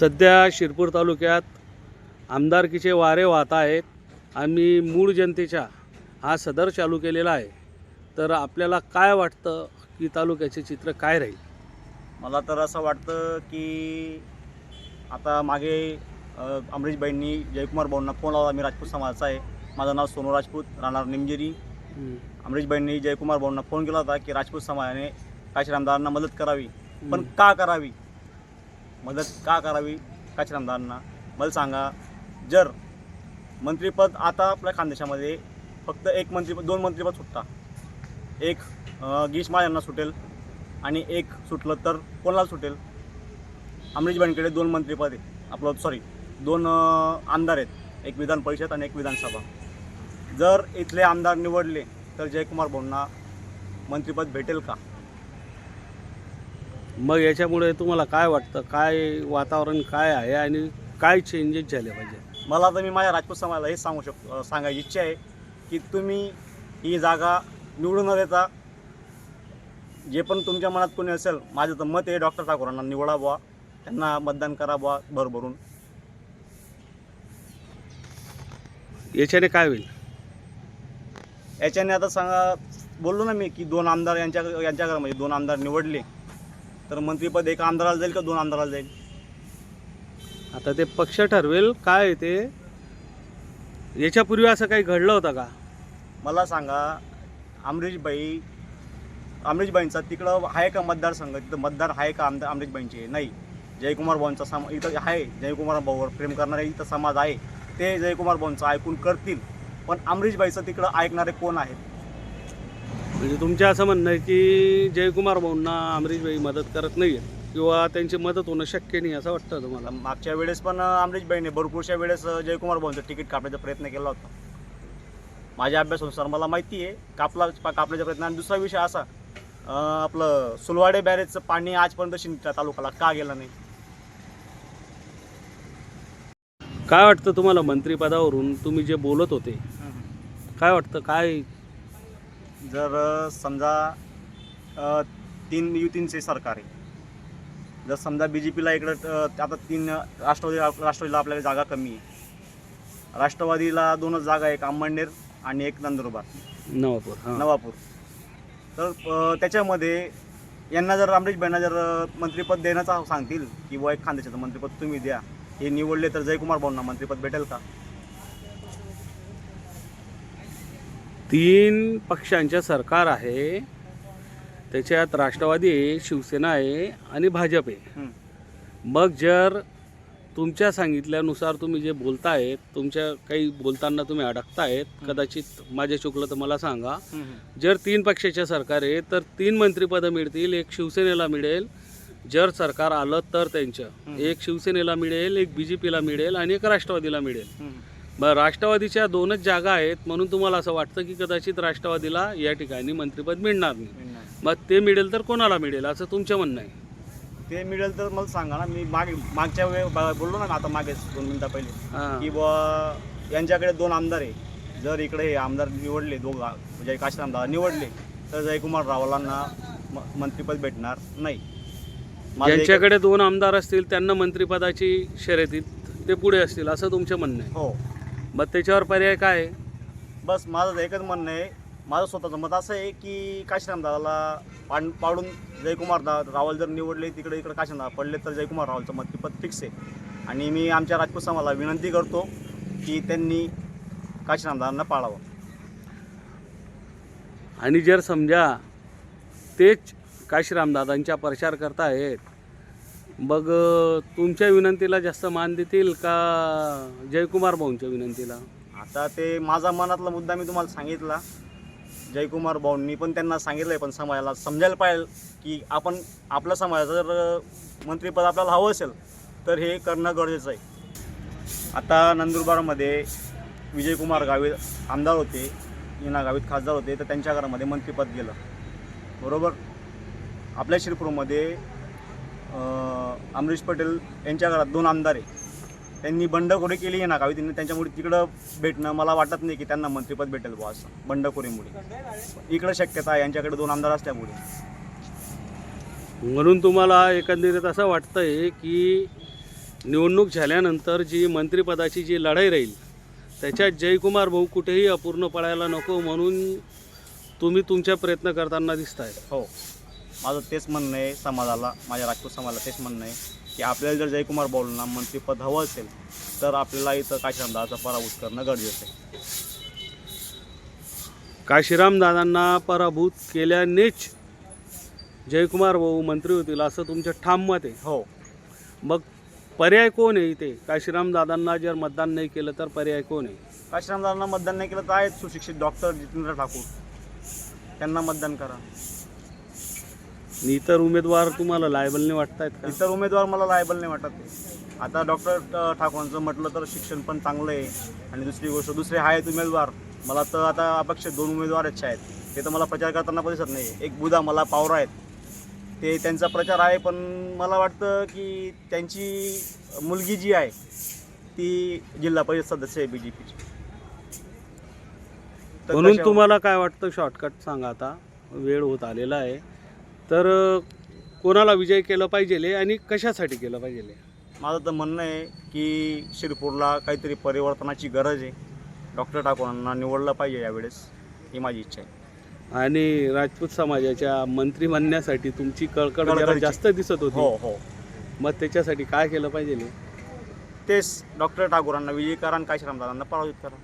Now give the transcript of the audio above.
सध्या शिरपूर तालुक्यात आमदारकीचे वारे वाहत आहेत. आम्ही मूळ जनतेच्या हा सदर चालू केलेला आहे. तर आपल्याला काय वाटतं की तालुक्याचे चित्र काय राहील? मला तर असं वाटतं की आता मागे अमरीशबाईंनी जयकुमार भाऊंना फोन लावला मी राजपूत समाजाचा आहे. माझं नाव सोनू राजपूत राहणार निमगिरी अमरीशबाईंनी जयकुमार भाऊंना फोन केला होता की राजपूत समाजाने काशीरामदारांना मदत करावी. पण का करावी? मदत का करावी? काशीरामदारांना मला सांगा जर मंत्रिपद आता आपल्या खानदेशामध्ये फक्त एक मंत्रिपद दोन मंत्रिपद सुटता. एक गीशमाळ यांना सुटेल आणि एक सुटलं तर कोणाला सुटेल? अमरीशबाईंकडे दोन मंत्रिपद आहे आपलं सॉरी दोन आमदार आहेत. एक विधान परिषद आणि एक विधानसभा. जर इथले आमदार निवडले तर जयकुमार भाऊंना मंत्रिपद भेटेल का? मग याच्यामुळे तुम्हाला काय वाटतं? काय वातावरण काय आहे आणि काय चेंजेस झाले पाहिजे? मला तर मी माझ्या राजपूत समाजाला हेच सांगू शकतो सांगायची इच्छा आहे की तुम्ही ही जागा निवडून न देता जे पण तुमच्या मनात कोणी असेल माझं तर मत आहे डॉक्टर ठाकूरांना निवडा बुवा. त्यांना मतदान करा बुवा भरभरून. याच्याने काय होईल? याच्याने आता सांगा बोललो ना मी की दोन आमदार यांच्या यांच्या घरामध्ये दोन आमदार निवडले. तर मंत्रिपद एका आमदाराला जाईल का दोन आमदाराला जाईल? आता ते पक्ष ठरवेल. काय ते? याच्यापूर्वी असं काही घडलं होतं का? मला सांगा अमरीशबाई अमरीशबाईंचा तिकडं आहे का मतदारसंघ? तिथं मतदार आहे का आमदार अमरीशबाईंचे? नाही. जयकुमार भाऊंचा सम इथं आहे. जयकुमार भाऊवर प्रेम करणारे इथं समाज आहे. ते जयकुमार भाऊंचं ऐकून करतील. पण अमरीशबाईचं तिकडं ऐकणारे कोण आहेत? म्हणजे तुमचं असं म्हणणं आहे की जयकुमार भाऊंना अमरीशभाई मदत करत नाही किंवा त्यांची मदत होणं शक्य नाही असं वाटतं तुम्हाला? मागच्या वेळेस पण अमरीशबाईने भरपूरशा वेळेस जयकुमार भाऊंचं तिकीट कापण्याचा प्रयत्न केला होता. माझ्या अभ्यासानुसार मला माहिती आहे कापला कापण्याचा प्रयत्न. आणि दुसरा विषय असा आपलं सुलवाडे बॅरेजचं पाणी आजपर्यंत शिंदखेडा तालुक्याला का गेलं नाही? काय वाटतं तुम्हाला मंत्रिपदावरून? तुम्ही जे बोलत होते काय वाटतं? काय जर समजा तीन युतींचे सरकार आहे. जर समजा बी जे पीला इकडं आता तीन राष्ट्रवादी राष्ट्रवादीला आपल्याला जागा कमी आहे. राष्ट्रवादीला दोनच जागा आहे एक अंमळनेर आणि एक नंदुरबार. नवापूर नवापूर. तर त्याच्यामध्ये यांना जर अमरीशभाईंना जर अ, मंत्रिपद देण्याचं सांगतील की व एक खानदेशाचं मंत्रिपद तुम्ही द्या. हे निवडले तर जयकुमार भाऊंना मंत्रिपद भेटेल का? तीन पक्षांचे सरकार आहे. त्याच्यात राष्ट्रवादी आहे शिवसेना आहे आणि भाजप आहे. मग जर तुमच्या सांगितल्यानुसार तुम्ही जे बोलतायत तुमच्या काही बोलताना तुम्ही अडकतायत कदाचित माझे चुकलं तर मला सांगा. जर तीन पक्षाचे सरकार आहे तर तीन मंत्रिपदं मिळतील एक शिवसेनेला मिळेल. जर सरकार आलं तर त्यांचं. एक शिवसेनेला मिळेल एक बी जे पीला मिळेल आणि एक राष्ट्रवादीला मिळेल. बरं राष्ट्रवादीच्या दोनच जागा आहेत म्हणून तुम्हाला असं वाटतं की कदाचित राष्ट्रवादीला या ठिकाणी मंत्रिपद मिळणार नाही? मग ते मिळेल तर कोणाला मिळेल असं तुमचं म्हणणं आहे? ते मिळेल तर मला सांगा ना मी मागे मागच्या वेळ बा- बोललो ना आता मागे दोन मिनिटं पहिले. की बुवा यांच्याकडे दोन आमदार आहे. जर इकडे हे आमदार निवडले दोघं म्हणजे काशी आमदार निवडले तर जयकुमार रावलांना मंत्रिपद भेटणार नाही. ज्यांच्याकडे दोन आमदार असतील त्यांना मंत्रिपदाची शर्यतीत ते पुढे असतील असं तुमचं म्हणणं आहे? हो. मग त्याच्यावर पर्याय काय? आहे बस माझं एकच म्हणणं आहे. माझं स्वतःचं मत असं आहे की काशीराम दादाला पाड पाडून जयकुमार दा रावल जर निवडले तिकडे इकडे काशीराम दादा पडले तर जयकुमार रावलचं मंत्रिपद फिक्स आहे. आणि मी आमच्या राजपूत समाजाला विनंती करतो की त्यांनी काशीराम दादांना पाळावं. आणि जर समजा तेच काशीरामदादांच्या प्रचार करतायत मग तुमच्या विनंतीला जास्त मान देतील का जयकुमार भाऊंच्या विनंतीला? आता ते माझा मनातला मुद्दा मी तुम्हाला सांगितला. जयकुमार भाऊंनी पण त्यांना सांगितलं आहे पण समाजाला समजायला पाहिजे की आपण आपल्या समाजाचं जर मंत्रिपद आपल्याला हवं असेल तर हे करणं गरजेचं आहे. आता नंदुरबारमध्ये विजयकुमार गावित आमदार होते इना गावित खासदार होते तर त्यांच्या घरामध्ये मंत्रिपद गेलं. बरोबर? आपल्या शिरपूरमध्ये अमरीश पटेल यांच्या घरात दोन आमदार आहे त्यांनी बंडखोरी केली आहे ना गावितींनी त्यांच्यामुळे तिकडं भेटणं मला वाटत नाही की त्यांना मंत्रिपद भेटेल बुवा असं बंडखोरीमुळे. इकडं शक्यता आहे यांच्याकडे दोन आमदार असल्यामुळे. म्हणून तुम्हाला एकंदरीत असं वाटतंय की निवडणूक झाल्यानंतर जी मंत्रिपदाची जी लढाई राहील त्याच्यात जयकुमार भाऊ कुठेही अपूर्ण पडायला नको म्हणून तुम्ही तुमच्या प्रयत्न करताना दिसत आहे हो. माझं तेच म्हणणं आहे समाजाला माझ्या राजपूत समाजाला तेच म्हणणं आहे की आपल्याला जर जयकुमार भाऊंना मंत्रिपद हवं असेल तर आपल्याला इथं काशीरामदाचा पराभूत करणं गरजेचं आहे. काशीराम दादांना पराभूत केल्यानेच जयकुमार भाऊ मंत्री होतील असं तुमचं ठाम मत आहे? हो. मग पर्याय कोण आहे इथे? काशीराम दादांना जर मतदान नाही केलं तर पर्याय कोण आहे? काशीरामदारांना मतदान नाही केलं तर आहेत सुशिक्षित डॉक्टर जितेंद्र ठाकूर. त्यांना मतदान करा. आणि इतर उमेदवार तुम्हाला लायबल नाही वाटतायत का? इतर उमेदवार मला लायबल नाही वाटत आता डॉक्टर ठाकूरांचं म्हटलं तर शिक्षण पण चांगलं आहे. आणि दुसरी गोष्ट दुसरे आहेत उमेदवार. मला तर आता अपेक्षित दोन उमेदवारच आहेत ते तर मला प्रचार करताना पण दिसत नाही एक बुधा मला पावरा आहेत. ते त्यांचा प्रचार आहे पण मला वाटतं की त्यांची मुलगी जी आहे ती जिल्हा परिषद सदस्य आहे बी जे पीची म्हणून तुम्हाला काय वाटतं? शॉर्टकट सांगा आता. वेळ होत आलेला आहे. तर कोणाला विजय केलं पाहिजे आणि कशासाठी केलं पाहिजे माझं तर म्हणणं आहे की शिरपूरला काहीतरी परिवर्तनाची गरज आहे. डॉक्टर ठाकूरांना निवडलं पाहिजे यावेळेस ही माझी इच्छा आहे. आणि राजपूत समाजाच्या मंत्री बनण्यासाठी तुमची कळकळ जरा कळकळीची. जास्त दिसत हो होती. हो मग त्याच्यासाठी काय केलं पाहिजे तेच डॉक्टर ठाकूरांना विजयी करा आणि काशीरामदारांना पराभूत करा.